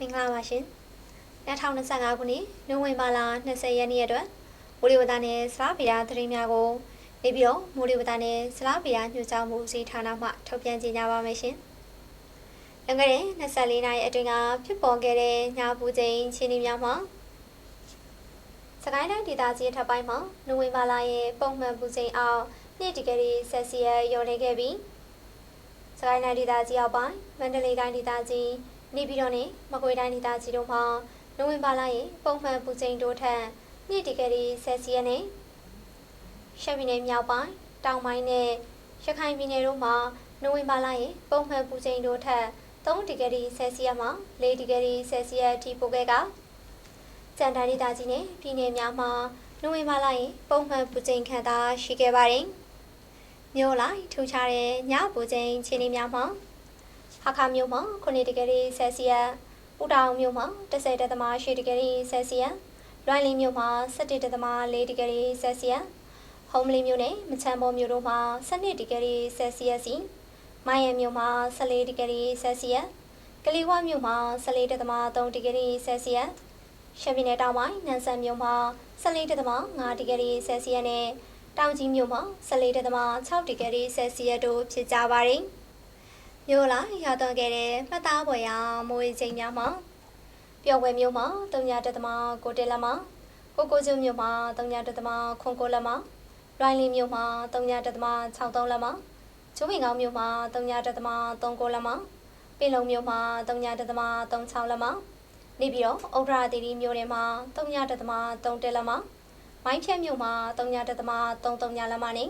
မင်္ဂလာပါရှင်2025ခုနှစ်နိုဝင်ဘာလ20ရက်နေ့အတွက်မိုးလေဝသနဲ့စလားဗီယာသတင်းများကိုနေပြီးတော့မိုးလေဝသနဲ့စလားဗီယာညွှန်ကြားမှုဦးစီးဌာနမှထုတ်ပြန်ကြေညာပါမယ်ရှင်လွန်ခဲ့တဲ့24နာရီအတွင်းကဖြစ်ပေါ်ခဲ့တဲ့ညပူချိန်ခြေနေများမှာစကိုင်းတိုင်းဒေသကြီးထပ်ပိုင်းမှာနိုဝင်ဘာလရဲ့ပုံမှန်ပူချိန်အောင်2ဒီဂရီဆက်စီယပ်လျော့နေခဲ့ပြီးစကိုင်းတိုင်းဒေသကြီးအောက်ပိုင်းမန္တလေးတိုင်းဒေသကြီး နေပြည်တော်နဲ့မကွေးတိုင်းဒေသကြီးတို့မှာနိုဝင်ဘာလရဲ့ပုံမှန်ပူချိန်တိုးထက်2ဒီဂရီဆက်စီယပ်နဲ့ရှမ်းပြည်နယ်မြောက်ပိုင်းတောင်ပိုင်းနဲ့ရခိုင်ပြည်နယ်တို့မှာနိုဝင်ဘာလရဲ့ပုံမှန်ပူချိန်တိုးထက်3ဒီဂရီဆက်စီယပ်မှ4ဒီဂရီဆက်စီယပ်အထိပိုခဲ့ကစံတန်ဒေသကြီးနဲ့ပြည်နယ်များမှာနိုဝင်ဘာလရဲ့ပုံမှန်ပူချိန်ခံတာရှိခဲ့ပါတယ်။မြို့လိုက်ထူခြားတဲ့ညပူချိန်ခြေနေများမှာ ဟာခါမြို့မှာ9ဒီဂရီဆယ်စီယပ်ပူတောင်မြို့မှာ10.8ဒီဂရီဆယ်စီယပ်လွိုင်လင်းမြို့မှာ17.4ဒီဂရီဆယ်စီယပ်ဟုံးမလီမြို့နဲ့မချမ်းဘောမြို့တို့မှာ12ဒီဂရီဆယ်စီယပ်စီမိုင်းရမြို့မှာ14ဒီဂရီဆယ်စီယပ်ကလေးဝမြို့မှာ14.3ဒီဂရီဆယ်စီယပ်ရှမ်းပြည်နယ်တောင်ပိုင်းနန်ဆန်မြို့မှာ14.5ဒီဂရီဆယ်စီယပ်နဲ့တောင်ကြီးမြို့မှာ14.6ဒီဂရီဆယ်စီယပ်တို့ဖြစ်ကြပါတယ်။ မြို့လာရောက်တော့ခဲ့တဲ့မှတ်သားပွဲရမိုးချိန်များမှာပျော်ပွဲမြို့မှာ3.9တက်လက်မှာကိုကိုကျွန်းမြို့မှာ3.9ခွန်ကိုလက်မှာလွိုင်းလင်းမြို့မှာ3.63လက်မှာကျိုးပင်ကောင်းမြို့မှာ3.39လက်မှာပင်လုံမြို့မှာ3.36လက်မှာနေပြီးတော့ဥဒရာတီတီမြို့ထဲမှာ3.3တက်လက်မှာမိုင်းဖြတ်မြို့မှာ3.33လက်မှာနေ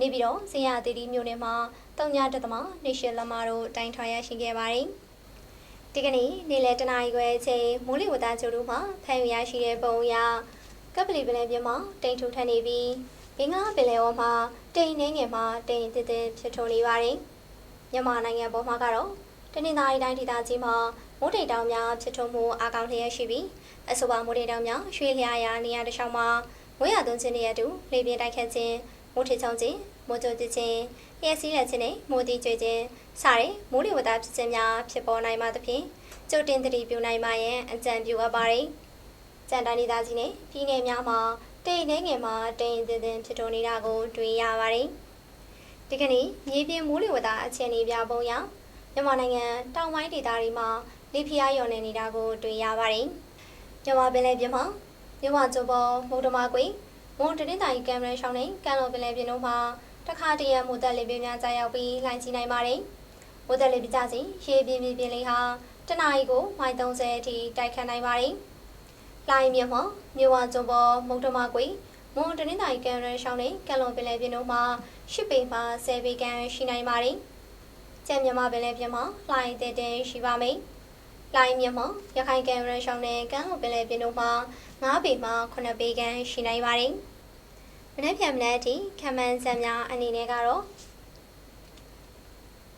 နေပြီးတော့ဇင်ရတီတီမြို့နယ်မှာ3.3နေရှင်လက်မှာတို့တိုင်ထွာရရှိခဲ့ပါတယ်ဒီကနေ့နေ့လယ်တနာရီခွဲအချိန်မိုးလေဝသကြိုတို့မှာဖမ်းယူရရှိတဲ့ပုံအရကပလီပလဲပြင်းမှာတိမ်ထူထပ်နေပြီးဘင်္ဂလားပင်လယ်အော်မှာတိမ်နှင်းငယ်မှာတိမ်တစ်တစ်ဖြစ်ထွန်းနေပါတယ်မြန်မာနိုင်ငံပေါ်မှာကတော့တနင်္သာရီတိုင်းဒေသကြီးမှာမိုးတိမ်တောင်များဖြစ်ထွန်းမှုအကောင်လျက်ရှိပြီးအဆိုပါမိုးတိမ်တောင်များရွှေလျာရာနေရာတစ်လျှောက်မှာမွေးရသွန်းခြင်းတွေအတူလေပြင်းတိုက်ခတ်ခြင်း မိုးထချုံခြင်းမိုးကြိုခြင်းလျှက်စီးလက်ခြင်းနဲ့မိုးတိကျွေခြင်းစတဲ့မိုးလေဝသဖြစ်ခြင်းများဖြစ်ပေါ်နိုင်မှသဖြင့်ကြိုတင်သတိပြုနိုင်မှရန်အကြံပြုအပ်ပါတယ်။ကြံတိုင်းဒေသကြီးနဲ့ပြည်နယ်များမှာတိမ်နှဲငယ်မှာတိမ်တင်တင်ဖြစ်ထွန်းနေတာကို တွေ့ရပါတယ်။ဒီကနေ့မြေပြင်မိုးလေဝသအခြေအနေပြပုံရမြန်မာနိုင်ငံတောင်ပိုင်းဒေသတွေမှာလေပြင်းရော်နေနေတာကို တွေ့ရပါတယ်။မြန်မာပင်လယ်ပြင်မှာမြန်မာကျုံပေါ်မုဒ္ဓမာကွေ မွန်တနင်္သာရီကမ်မရန်ရှောင်းနဲ့ကံလော်ပင်လယ်ပြင်တို့မှာတခါတရံမူသက်လေပြင်းများကြာရောက်ပြီးလှိုင်းကြီးနိုင်ပါတယ်။မူသက်လေပြကြစီရေပြင်းပြင်းပြင်းလေးဟာတနအီကိုမိုင်30အထိတိုက်ခတ်နိုင်ပါတယ်။လှိုင်းမြမှာမြို့ဝကျုံပေါ်မုံတမကွေမွန်တနင်္သာရီကံရန်ရှောင်းနဲ့ကံလွန်ပင်လယ်ပြင်တို့မှာရှစ်ပေမှ10ပေခန့်ရှိနိုင်ပါတယ်။ကျန်မြန်မာပင်လယ်ပြင်မှာလှိုင်းတဲ့တဲ့ရှိပါမယ်။ လိုင်းမြမှာရခိုင်ကံရန်ရှောင်းနဲ့ကံလွန်ပင်လယ်ပြင်တို့မှာ9ပေမှ9ပေခန့်ရှိနိုင်ပါတယ်။မနေ့ပြန်မနေ့အထိခံမှန်းစံများအနေနဲ့ကတော့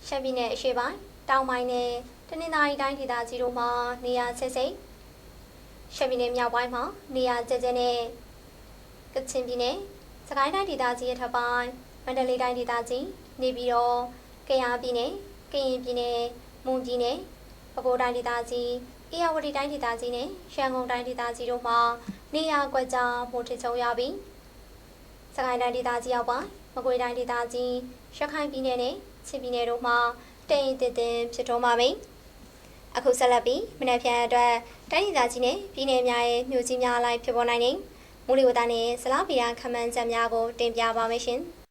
ရှမ်းပြည်နယ်အရှေ့ပိုင်းတောင်ပိုင်းနဲ့တနင်္သာရီတိုင်းဒေသကြီးတို့မှာနေရာဆက်စိတ်ရှမ်းပြည်နယ်မြောက်ပိုင်းမှာနေရာကျကျနဲ့ကချင်ပြည်နယ်စကိုင်းတိုင်းဒေသကြီးရဲ့ထပ်ပိုင်းမန္တလေးတိုင်းဒေသကြီးနေပြည်တော်ကယားပြည်နယ်ကရင်ပြည်နယ်မွန်ပြည်နယ် ပဲခူးတိုင်းဒေသကြီးအေရဝတီတိုင်းဒေသကြီးနဲ့ရန်ကုန်တိုင်းဒေသကြီးတို့မှာနေရာကွက်ကြားမိုးထချုံရပြီးစကိုင်းတိုင်းဒေသကြီးရောက်ပိုင်းမကွေးတိုင်းဒေသကြီးရခိုင်ပြည်နယ်နဲ့ချင်းပြည်နယ်တို့မှာတိမ်တစ်တင်ဖြစ်ထွန်းပါမယ်။အခုဆက်လက်ပြီးမနက်ဖြန်အတွက်တိုင်းဒေသကြီးနဲ့ပြည်နယ်များရဲ့မြို့ကြီးများအလိုက်ဖြစ်ပေါ်နိုင်တဲ့မူလီဝတနဲ့ဇလားဗီယာခမန်းချက်များကိုတင်ပြပါမယ်ရှင်။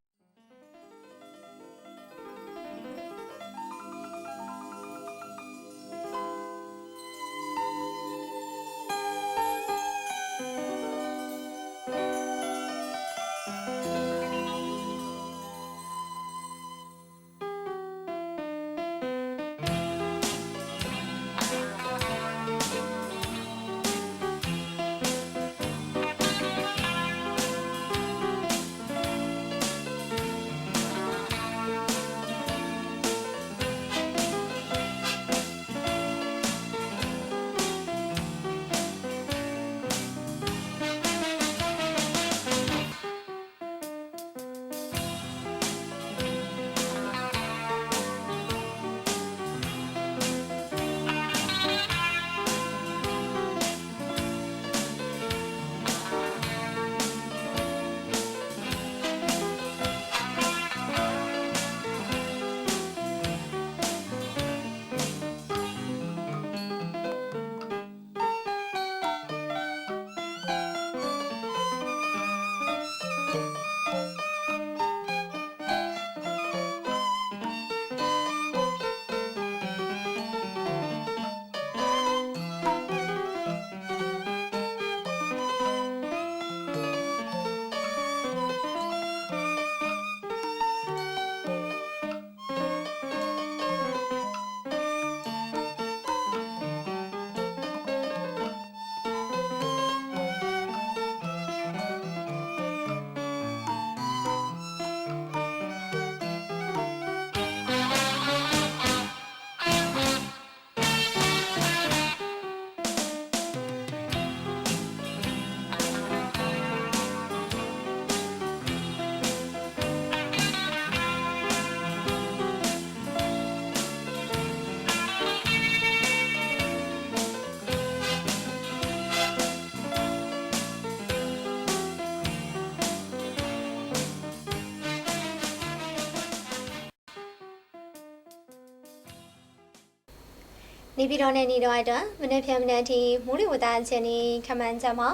နေပြည်တော်နဲ့နေတော်အတွက်မနေ့ဖြန်မနေ့အထိမူလဝတ္တအခြေအနေခန့်မှန်းချက်မှာ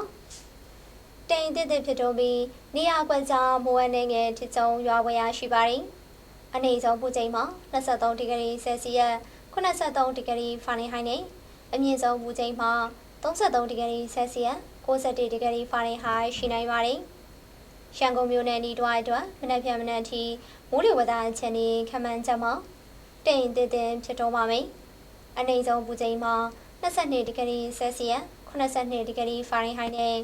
တိမ်တစ်တစ်ဖြစ်တော့ပြီးနေရာကွက်ကြားမိုးဝဲနေငယ်ထစ်ကျုံရွာဝဲရရှိပါတယ်။အနေဆုံးပူချိန်မှာ23ဒီဂရီဆယ်စီယပ်83ဒီဂရီဖာရင်ဟိုက်နဲ့အမြင့်ဆုံးပူချိန်မှာ33ဒီဂရီဆယ်စီယပ်61ဒီဂရီဖာရင်ဟိုက်ရှိနိုင်ပါတယ်။ရန်ကုန်မြို့နယ်ဤတွားအတွက်မနေ့ဖြန်မနေ့အထိမိုးလေဝသအခြေအနေခန့်မှန်းချက်မှာတိမ်တစ်တစ်ဖြစ်တော့ပါမယ်။ အနေဆုံးပူချိန်မှာ22ဒီဂရီဆယ်စီယပ်82ဒီဂရီဖာရင်ဟိုက်နဲ့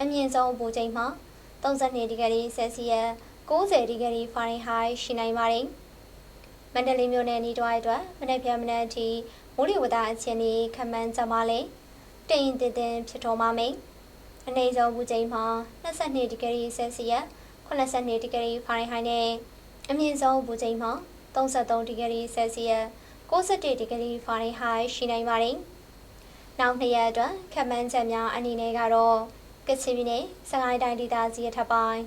အမြင့်ဆုံးပူချိန်မှာ32ဒီဂရီဆယ်စီယပ်90ဒီဂရီဖာရင်ဟိုက်ရှိနိုင်ပါတယ်။မန္တလေးမြို့နယ်ဤတွားအတွက်မနေ့ဖြန်မနေ့အထိမိုးလေဝသအခြေအနေခန့်မှန်းချက်မှာလည်းတိမ်တစ်တစ်ဖြစ်တော့ပါမယ်။အနေဆုံးပူချိန်မှာ22ဒီဂရီဆယ်စီယပ်82ဒီဂရီဖာရင်ဟိုက်နဲ့အမြင့်ဆုံးပူချိန်မှာ33ဒီဂရီဆယ်စီယပ် 61ဒီဂရီဖာရင်ဟိုက်ရှိနိုင်ပါတယ်။နောက်နှစ်ရက်အတွက်ခန့်မှန်းချက်များအနေနဲ့ကတော့ကချင်ပြည်နယ်စကိုင်းတိုင်းဒေသကြီးအထက်ပိုင်း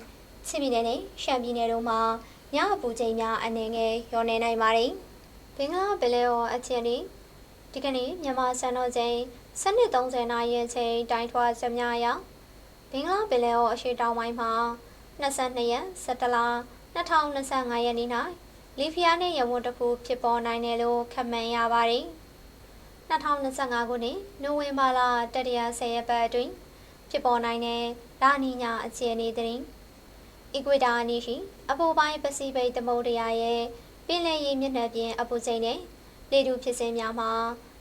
ချင်းပြည်နယ်နဲ့ရှမ်းပြည်နယ်တို့မှာညအပူချိန်များအနေငယ်ရောနေနိုင်ပါတယ်။ဘင်္ဂလားပင်လယ်အော်အခြေအနေဒီကနေ့မြန်မာစံတော်ချိန်7:30နာရီအချိန်တိုင်းထွာချက်များအရဘင်္ဂလားပင်လယ်အော်အရှေ့တောင်ပိုင်းမှာ22ရက်17လ2025ရက်နေ့၌ လီဖီးယားနဲ့ရဝန်းတစ်ခုဖြစ်ပေါ်နိုင်တယ်လို့ခန့်မှန်းရပါတယ်။2025ခုနှစ်နိုဝင်ဘာလတတိယ10ရက်ပတ်အတွင်းဖြစ်ပေါ်နိုင်တဲ့လာနီညာအခြေအနေသတင်းအီကွေတာအနီးရှိအပူပိုင်းပစိဖိတ်သမုဒ္ဒရာရဲ့ပင်လယ်ရေမျက်နှာပြင်အပူချိန်နဲ့လေတူဖြစ်စဉ်များမှာ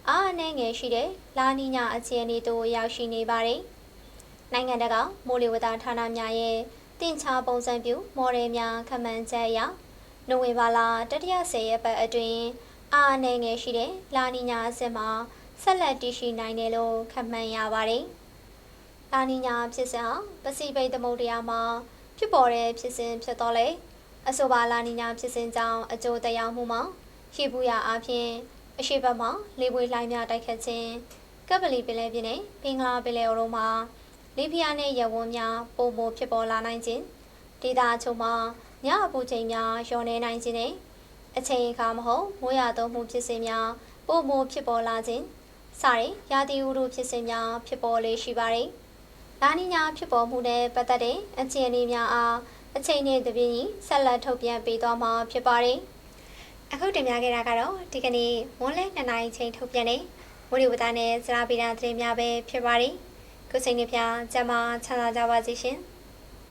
အားအနှဲငယ်ရှိတဲ့လာနီညာအခြေအနေတို့ရောက်ရှိနေပါတယ်။နိုင်ငံတကာမိုးလေဝသဌာနများရဲ့တင်ချပုံစံပြုမော်ဒယ်များခန့်မှန်းချက်အရ နိုဝင်ဘာလတတိယ10ရက်ပတ်အတွင်းအားအနှဲငယ်ရှိတဲ့လာနီညာအဆင့်မှာဆက်လက်တည်ရှိနိုင်တယ်လို့ခန့်မှန်းရပါတယ်။လာနီညာဖြစ်စဉ်ဟာပစိဖိတ်သမုဒ္ဒရာမှာဖြစ်ပေါ်တဲ့ဖြစ်စဉ်ဖြစ်တော့လေအဆိုပါလာနီညာဖြစ်စဉ်ကြောင့်အကျိုးတရားမှုမှာရှိပူရာအပြင်အရှိဘက်မှာလေပွေလှိုင်းများတိုက်ခတ်ခြင်းကပ်ပလီပင်လယ်ပြင်နဲ့ပင်္ဂလာပင်လယ်အော်တို့မှာလေပြင်းနဲ့ရဝန်းများပုံပုံဖြစ်ပေါ်လာနိုင်ခြင်းဒေသအချို့မှာ ညအပူချိန်များလျော့နေနိုင်ခြင်းနဲ့အချိန်အခါမဟုတ်မိုးရသုံးမှုဖြစ်စဉ်များပုံပုံဖြစ်ပေါ်လာခြင်းစတဲ့ရာသီဥတုဖြစ်စဉ်များဖြစ်ပေါ်လေရှိပါတယ်။လာနီညာဖြစ်ပေါ်မှုနဲ့ပတ်သက်တဲ့အခြေအနေများအားအချိန်နဲ့တပြေးညီဆက်လက်ထုတ်ပြန်ပေးသွားမှာဖြစ်ပါတယ်။အခုတင်ပြခဲ့တာကတော့ဒီကနေ့မွန်းလဲ2နာရီချိန်ထုတ်ပြန်တဲ့မိုးလေဝသနဲ့စရာဗီဒသတင်းများပဲဖြစ်ပါတယ်။ကိုစိန်နေဖျားကျမချမ်းသာကြပါစေရှင်။